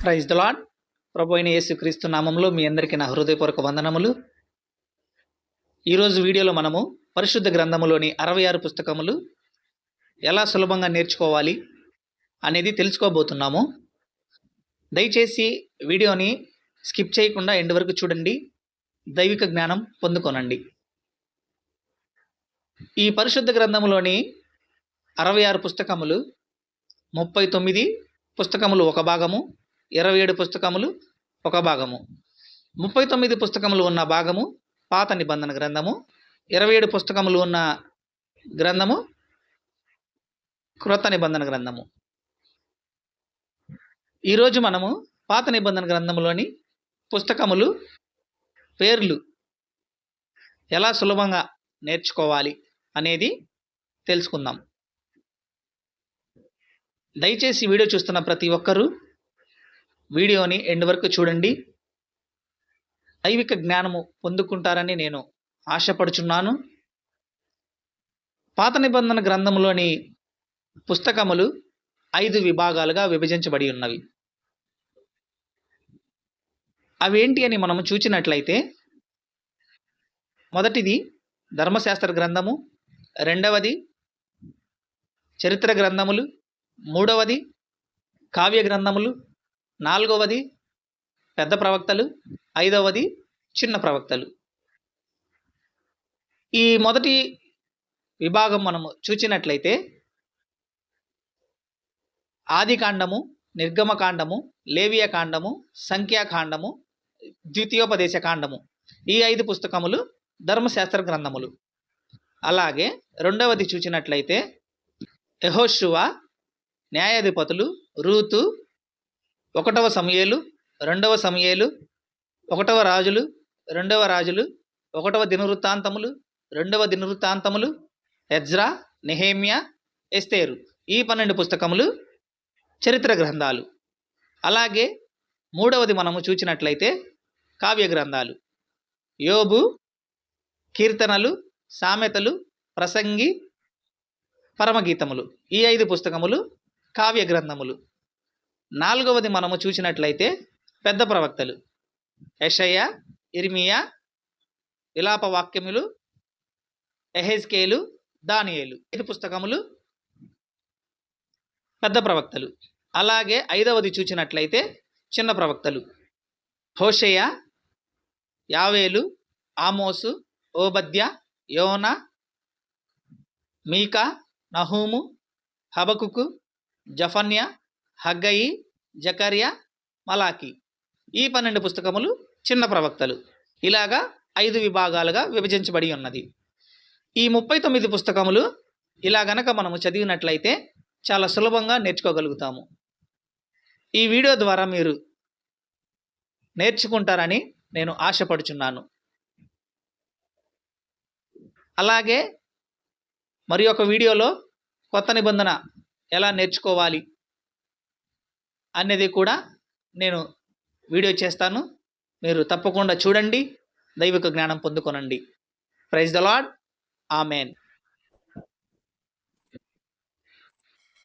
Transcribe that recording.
Praise the ప్రభు అయిన యేసుక్రీస్తు నామంలో మీ అందరికీ నా హృదయపూర్వక వందనములు. ఈరోజు వీడియోలో మనము పరిశుద్ధ గ్రంథములోని అరవై ఆరు పుస్తకములు ఎలా సులభంగా నేర్చుకోవాలి అనేది తెలుసుకోబోతున్నాము. దయచేసి వీడియోని స్కిప్ చేయకుండా ఎండ్ వరకు చూడండి. దైవిక జ్ఞానం పొందుకోనండి. ఈ పరిశుద్ధ గ్రంథములోని అరవై ఆరు పుస్తకములు ముప్పై తొమ్మిది పుస్తకములు ఒక భాగము ఇరవై ఏడు పుస్తకములు ఒక భాగము. ముప్పై తొమ్మిది పుస్తకములు ఉన్న భాగము పాత నిబంధన గ్రంథము. ఇరవై ఏడు పుస్తకములు ఉన్న గ్రంథము క్రొత్త నిబంధన గ్రంథము. ఈరోజు మనము పాత నిబంధన గ్రంథములోని పుస్తకములు పేర్లు ఎలా సులభంగా నేర్చుకోవాలి అనేది తెలుసుకుందాం. దయచేసి వీడియో చూస్తున్న ప్రతి ఒక్కరూ వీడియోని ఎండ్ వరకు చూడండి. దైవిక జ్ఞానము పొందుకుంటారని నేను ఆశపడుచున్నాను. పాత నిబంధన గ్రంథములోని పుస్తకములు ఐదు విభాగాలుగా విభజించబడి ఉన్నవి. అవేంటి అని మనము చూచినట్లయితే మొదటిది ధర్మశాస్త్ర గ్రంథము రెండవది చరిత్ర గ్రంథములు మూడవది కావ్య గ్రంథములు నాలుగవది పెద్ద ప్రవక్తలు ఐదవది చిన్న ప్రవక్తలు. ఈ మొదటి విభాగం మనము చూచినట్లయితే ఆదికాండము నిర్గమకాండము లేవియ కాండము సంఖ్యాకాండము ద్వితీయోపదేశ కాండము. ఈ ఐదు పుస్తకములు ధర్మశాస్త్ర గ్రంథములు. అలాగే రెండవది చూచినట్లయితే యహోశువ న్యాయాధిపతులు రూతు ఒకటవ సమయేలు రెండవ సమయేలు ఒకటవ రాజులు రెండవ రాజులు ఒకటవ దినవృత్తాంతములు రెండవ దినవృత్తాంతములు ఎజ్రా నెహేమియా ఎస్తేరు. ఈ పన్నెండు పుస్తకములు చరిత్ర గ్రంథాలు. అలాగే మూడవది మనము చూచినట్లయితే కావ్య గ్రంథాలు. యోబు కీర్తనలు సామెతలు ప్రసంగి పరమగీతములు. ఈ ఐదు పుస్తకములు కావ్య గ్రంథములు. నాలుగవది మనము చూసినట్లయితే పెద్ద ప్రవక్తలు. యషయ్య ఇర్మియా విలాప వాక్యములు ఎహెజ్కేలు దానియేలు ఐదు పుస్తకములు పెద్ద ప్రవక్తలు. అలాగే ఐదవది చూసినట్లయితే చిన్న ప్రవక్తలు. హోషయ్య యావేలు ఆమోసు ఓబద్య యోన మీకా నహూము హబకుకు జఫన్య హగ్గయి జకర్య మలాకి ఈ పన్నెండు పుస్తకములు చిన్న ప్రవక్తలు. ఇలాగా ఐదు విభాగాలుగా విభజించబడి ఉన్నది. ఈ ముప్పై తొమ్మిది పుస్తకములు ఇలా గనక మనము చదివినట్లయితే చాలా సులభంగా నేర్చుకోగలుగుతాము. ఈ వీడియో ద్వారా మీరు నేర్చుకుంటారని నేను ఆశపడుచున్నాను. అలాగే మరి ఒక వీడియోలో కొత్త నిబంధన ఎలా నేర్చుకోవాలి? అనేది కూడా నేను వీడియో చేస్తాను. మీరు తప్పకుండా చూడండి. దైవిక జ్ఞానం పొందుకొనండి. Praise the Lord amen